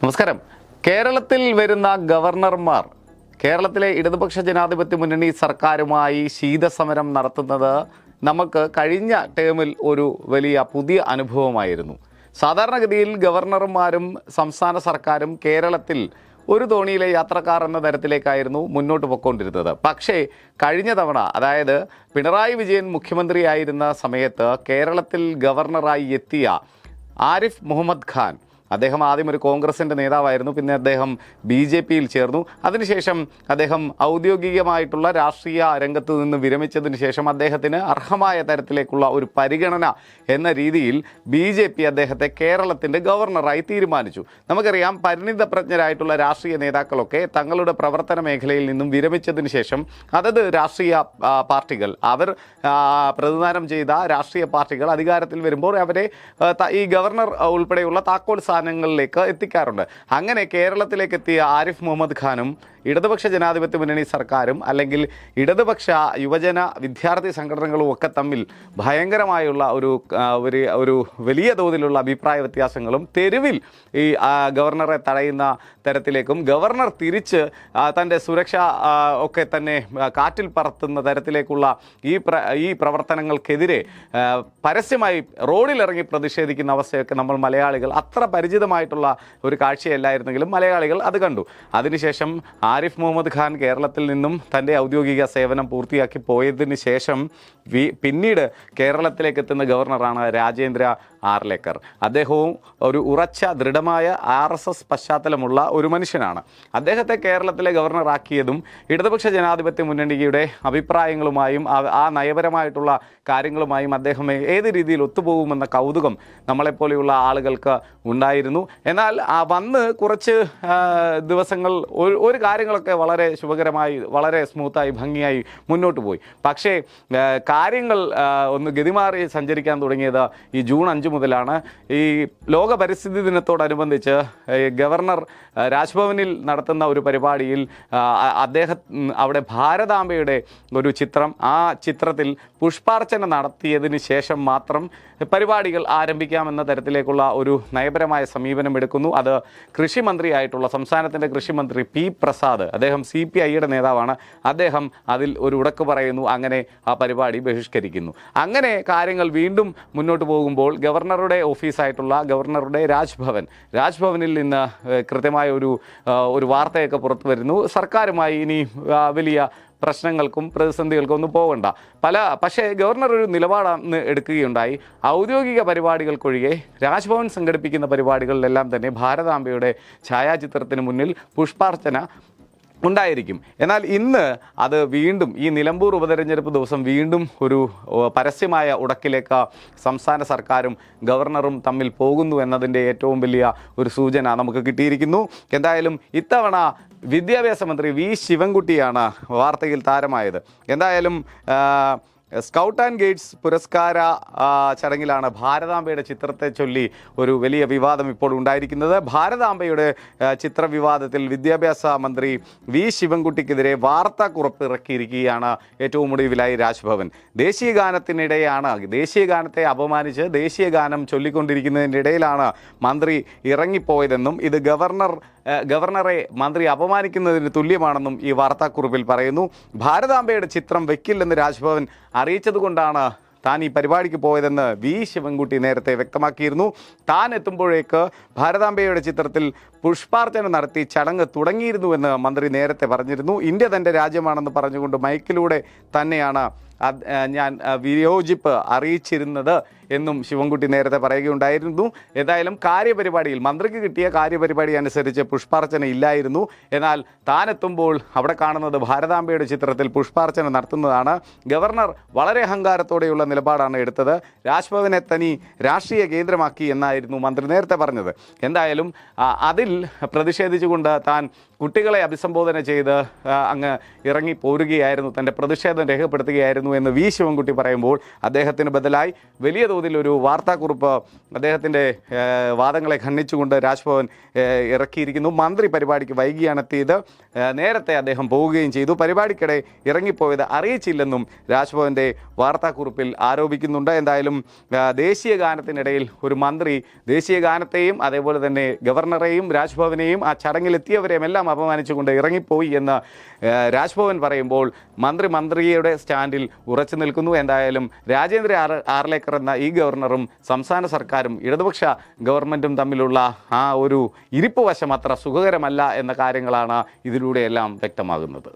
നമസ്കാരം. കേരളത്തിൽ വരുന്ന ഗവർണർമാർ കേരളത്തിലെ ഇടതുപക്ഷ ജനാധിപത്യ മുന്നണി സർക്കാരുമായി ശീതസമരം നടത്തുന്നത് നമുക്ക് കഴിഞ്ഞ ടേമിൽ ഒരു വലിയ പുതിയ അനുഭവമായിരുന്നു. സാധാരണഗതിയിൽ ഗവർണർമാരും സംസ്ഥാന സർക്കാരും കേരളത്തിൽ ഒരു തോണിയിലെ യാത്രക്കാർ എന്ന തരത്തിലേക്കായിരുന്നു മുന്നോട്ട് പൊയ്ക്കൊണ്ടിരുന്നത്. പക്ഷേ കഴിഞ്ഞ തവണ അതായത് പിണറായി വിജയൻ മുഖ്യമന്ത്രിയായിരുന്ന സമയത്ത് കേരളത്തിൽ ഗവർണറായി എത്തിയ ആരിഫ് മുഹമ്മദ് ഖാൻ അദ്ദേഹം ആദ്യം ഒരു കോൺഗ്രസിന്റെ നേതാവായിരുന്നു പിന്നെ അദ്ദേഹം ബി ജെ പിയിൽ ചേർന്നു. അതിനുശേഷം അദ്ദേഹം ഔദ്യോഗികമായിട്ടുള്ള രാഷ്ട്രീയ രംഗത്ത് നിന്ന് വിരമിച്ചതിന് ശേഷം അദ്ദേഹത്തിന് അർഹമായ തരത്തിലേക്കുള്ള ഒരു പരിഗണന എന്ന രീതിയിൽ ബി ജെ പി അദ്ദേഹത്തെ കേരളത്തിന്റെ ഗവർണറായി തീരുമാനിച്ചു. നമുക്കറിയാം പരിണിതപ്രജ്ഞരായിട്ടുള്ള രാഷ്ട്രീയ നേതാക്കളൊക്കെ തങ്ങളുടെ പ്രവർത്തന മേഖലയിൽ നിന്നും വിരമിച്ചതിന് ശേഷം അതത് രാഷ്ട്രീയ പാർട്ടികൾ അവർ പ്രതിദാനം ചെയ്ത രാഷ്ട്രീയ പാർട്ടികൾ അധികാരത്തിൽ വരുമ്പോൾ അവരെ ഈ ഗവർണർ ഉൾപ്പെടെയുള്ള താക്കോൽ സ്ഥാനങ്ങളിലേക്ക് എത്തിക്കാറുണ്ട്. അങ്ങനെ കേരളത്തിലേക്ക് എത്തിയ ആരിഫ് മുഹമ്മദ് ഖാനും ഇടതുപക്ഷ ജനാധിപത്യ മുന്നണി സർക്കാരും അല്ലെങ്കിൽ ഇടതുപക്ഷ യുവജന വിദ്യാർത്ഥി സംഘടനകളും ഒക്കെ തമ്മിൽ ഭയങ്കരമായുള്ള ഒരു ഒരു വലിയ തോതിലുള്ള അഭിപ്രായ വ്യത്യാസങ്ങളും തെരുവിൽ ഈ ഗവർണറെ തടയുന്ന തരത്തിലേക്കും ഗവർണർ തിരിച്ച് തന്റെ സുരക്ഷ ഒക്കെ തന്നെ കാറ്റിൽ പറത്തുന്ന തരത്തിലേക്കുള്ള ഈ പ്ര ഈ പ്രവർത്തനങ്ങൾക്കെതിരെ ആ, പരസ്യമായി റോഡിലിറങ്ങി പ്രതിഷേധിക്കുന്ന അവസ്ഥയൊക്കെ നമ്മൾ മലയാളികൾ അത്ര പരിചിതമായിട്ടുള്ള ഒരു കാഴ്ചയല്ലായിരുന്നെങ്കിലും മലയാളികൾ അത് കണ്ടു. അതിനുശേഷം ആരിഫ് മുഹമ്മദ് ഖാൻ കേരളത്തിൽ നിന്നും തന്റെ ഔദ്യോഗിക സേവനം പൂർത്തിയാക്കി പോയതിന് ശേഷം വി- പിന്നീട് കേരളത്തിലേക്ക് എത്തുന്ന ഗവർണറാണ് രാജേന്ദ്ര ആർലേക്കർ. അദ്ദേഹവും ഒരു ഉറച്ച ദൃഢമായ ആർ എസ് എസ് പശ്ചാത്തലമുള്ള ഒരു മനുഷ്യനാണ്. അദ്ദേഹത്തെ കേരളത്തിലെ ഗവർണറാക്കിയതും ഇടതുപക്ഷ ജനാധിപത്യ മുന്നണിയുടെ അഭിപ്രായങ്ങളുമായും ആ- നയപരമായിട്ടുള്ള കാര്യങ്ങളുമായും അദ്ദേഹം ഏത് രീതിയിൽ ഒത്തുപോകുമെന്ന കൗതുകം നമ്മളെപ്പോലെയുള്ള ആളുകൾക്ക് ഉണ്ടായിരുന്നു. എന്നാൽ വന്ന് കുറച്ച് ദിവസങ്ങൾ ഒരു ഒരു കാര്യങ്ങളൊക്കെ വളരെ ശുഭകരമായി വളരെ സ്മൂത്തായി ഭംഗിയായി മുന്നോട്ട് പോയി. പക്ഷേ കാര്യങ്ങൾ ഒന്ന് ഗതിമാറി സഞ്ചരിക്കാൻ തുടങ്ങിയത് ഈ ജൂൺ അഞ്ച് മുതലാണ്. ഈ ലോക പരിസ്ഥിതി ദിനത്തോടനുബന്ധിച്ച് ഗവർണർ രാജ്ഭവനിൽ നടത്തുന്ന ഒരു പരിപാടിയിൽ അദ്ദേഹം അവിടെ ഭാരതാംബയുടെ ഒരു ചിത്രം ആ ചിത്രത്തിൽ പുഷ്പാർച്ചന നടത്തിയതിന് ശേഷം മാത്രം പരിപാടികൾ ആരംഭിക്കാമെന്ന തരത്തിലേക്കുള്ള ഒരു നയപരമായ സമീപനം എടുക്കുന്നു. അത് കൃഷിമന്ത്രിയായിട്ടുള്ള സംസ്ഥാനത്തിന്റെ കൃഷിമന്ത്രി പി പ്രസാദ് അദ്ദേഹം സി പി ഐയുടെ നേതാവാണ്. അദ്ദേഹം അതിൽ ഒരു ഉടക്ക് പറയുന്നു അങ്ങനെ ആ പരിപാടി ബഹിഷ്കരിക്കുന്നു. അങ്ങനെ കാര്യങ്ങൾ വീണ്ടും മുന്നോട്ട് പോകുമ്പോൾ ഗവർണറുടെ ഓഫീസായിട്ടുള്ള ഗവർണറുടെ രാജ്ഭവൻ രാജ്ഭവനിൽ നിന്ന് കൃത്യമായ ഒരു ഒരു വാർത്തയൊക്കെ പുറത്തു വരുന്നു. സർക്കാരുമായി ഇനി വലിയ പ്രശ്നങ്ങൾക്കും പ്രതിസന്ധികൾക്കും ഒന്നും പോകണ്ട. പല പക്ഷേ ഗവർണർ ഒരു നിലപാടാണ് എടുക്കുകയുണ്ടായി. ഔദ്യോഗിക പരിപാടികൾക്കൊഴികെ രാജ്ഭവൻ സംഘടിപ്പിക്കുന്ന പരിപാടികളിലെല്ലാം തന്നെ ഭാരതാംബയുടെ ഛായാചിത്രത്തിന് മുന്നിൽ പുഷ്പാർച്ചന ഉണ്ടായിരിക്കും. എന്നാൽ ഇന്ന് അത് വീണ്ടും ഈ നിലമ്പൂർ ഉപതെരഞ്ഞെടുപ്പ് ദിവസം വീണ്ടും ഒരു പരസ്യമായ ഉടക്കിലേക്ക് സംസ്ഥാന സർക്കാരും ഗവർണറും തമ്മിൽ പോകുന്നു എന്നതിന്റെ ഏറ്റവും വലിയ ഒരു സൂചന നമുക്ക് കിട്ടിയിരിക്കുന്നു. എന്തായാലും ഇത്തവണ വിദ്യാഭ്യാസ മന്ത്രി വി ശിവൻകുട്ടിയാണ് വാർത്തയിൽ താരമായത്. എന്തായാലും സ്കൗട്ട് ആൻഡ് ഗൈഡ്സ് പുരസ്കാര ചടങ്ങിലാണ് ഭാരതാംബയുടെ ചിത്രത്തെ ചൊല്ലി ഒരു വലിയ വിവാദം ഇപ്പോൾ ഉണ്ടായിരിക്കുന്നത്. ഭാരതാംബയുടെ ചിത്രവിവാദത്തിൽ വിദ്യാഭ്യാസ മന്ത്രി വി ശിവൻകുട്ടിക്കെതിരെ വാർത്താക്കുറപ്പ് ഇറക്കിയിരിക്കുകയാണ് ഏറ്റവും ഒടുവിലായി രാജ്ഭവൻ. ദേശീയ ഗാനത്തിനിടെയാണ് ദേശീയ ഗാനത്തെ അപമാനിച്ച് ദേശീയ ഗാനം ചൊല്ലിക്കൊണ്ടിരിക്കുന്നതിന്റെ ഇടയിലാണ് മന്ത്രി ഇറങ്ങിപ്പോയതെന്നും ഇത് ഗവർണർ ഗവർണറെ മന്ത്രി അപമാനിക്കുന്നതിന് തുല്യമാണെന്നും ഈ വാർത്താക്കുറിപ്പിൽ പറയുന്നു. ഭാരതാംബയുടെ ചിത്രം വെക്കില്ലെന്ന് രാജ്ഭവൻ അറിയിച്ചതുകൊണ്ടാണ് താൻ ഈ പരിപാടിക്ക് പോയതെന്ന് വി ശിവൻകുട്ടി നേരത്തെ വ്യക്തമാക്കിയിരുന്നു. താൻ എത്തുമ്പോഴേക്ക് ഭാരതാംബയുടെ ചിത്രത്തിൽ പുഷ്പാർച്ചന നടത്തി ചടങ്ങ് തുടങ്ങിയിരുന്നുവെന്ന് മന്ത്രി നേരത്തെ പറഞ്ഞിരുന്നു. ഇന്ത്യ തന്റെ രാജ്യമാണെന്ന് പറഞ്ഞുകൊണ്ട് മൈക്കിലൂടെ തന്നെയാണ് ഞാൻ വിയോജിപ്പ് അറിയിച്ചിരുന്നത് എന്നും ശിവൻകുട്ടി നേരത്തെ പറയുകയുണ്ടായിരുന്നു. ഏതായാലും കാര്യപരിപാടിയിൽ മന്ത്രിക്ക് കിട്ടിയ കാര്യപരിപാടി അനുസരിച്ച് പുഷ്പാർച്ചന ഇല്ലായിരുന്നു. എന്നാൽ താനെത്തുമ്പോൾ അവിടെ കാണുന്നത് ഭാരതാംബയുടെ ചിത്രത്തിൽ പുഷ്പാർച്ചന നടത്തുന്നതാണ്. ഗവർണർ വളരെ അഹങ്കാരത്തോടെയുള്ള നിലപാടാണ് എടുത്തത്. രാജ്ഭവനെ തനി രാഷ്ട്രീയ കേന്ദ്രമാക്കി എന്നായിരുന്നു മന്ത്രി നേരത്തെ പറഞ്ഞത്. എന്തായാലും അതിൽ പ്രതിഷേധിച്ചുകൊണ്ട് താൻ കുട്ടികളെ അഭിസംബോധന ചെയ്ത് അങ്ങ് ഇറങ്ങി പോരുകയായിരുന്നു തന്റെ പ്രതിഷേധം രേഖപ്പെടുത്തുകയായിരുന്നു എന്ന് വി. ശിവൻകുട്ടി പറയുമ്പോൾ അദ്ദേഹത്തിന് ബദലായി വലിയ തോതിൽ ഒരു വാർത്താക്കുറിപ്പ് അദ്ദേഹത്തിന്റെ വാദങ്ങളെ ഖണ്ഡിച്ചുകൊണ്ട് രാജ്ഭവൻ ഇറക്കിയിരിക്കുന്നു. മന്ത്രി പരിപാടിക്ക് വൈകിയാണ് എത്തിയത്. നേരത്തെ അദ്ദേഹം പോവുകയും ചെയ്തു. പരിപാടിക്കിടെ ഇറങ്ങിപ്പോയത് അറിയിച്ചില്ലെന്നും രാജ്ഭവന്റെ വാർത്താക്കുറിപ്പിൽ ആരോപിക്കുന്നുണ്ട്. എന്തായാലും ദേശീയ ഗാനത്തിനിടയിൽ ഒരു മന്ത്രി ദേശീയ ഗാനത്തെയും അതേപോലെ തന്നെ ഗവർണറെയും രാജ്ഭവനെയും ആ ചടങ്ങിലെത്തിയവരെയും എല്ലാം അപമാനിച്ചുകൊണ്ട് ഇറങ്ങിപ്പോയി എന്ന് രാജ്ഭവൻ പറയുമ്പോൾ മന്ത്രി മന്ത്രിയുടെ സ്റ്റാൻഡിൽ ഉറച്ചു നിൽക്കുന്നു. എന്തായാലും രാജേന്ദ്ര ആർ ആർലേക്കർ എന്ന ഈ ഗവർണറും സംസ്ഥാന സർക്കാരും ഇടതുപക്ഷ ഗവൺമെന്റും തമ്മിലുള്ള ആ ഒരു ഇരിപ്പ് വശം അത്ര സുഖകരമല്ല എന്ന കാര്യങ്ങളാണ് ഇതിലൂടെയെല്ലാം വ്യക്തമാകുന്നത്.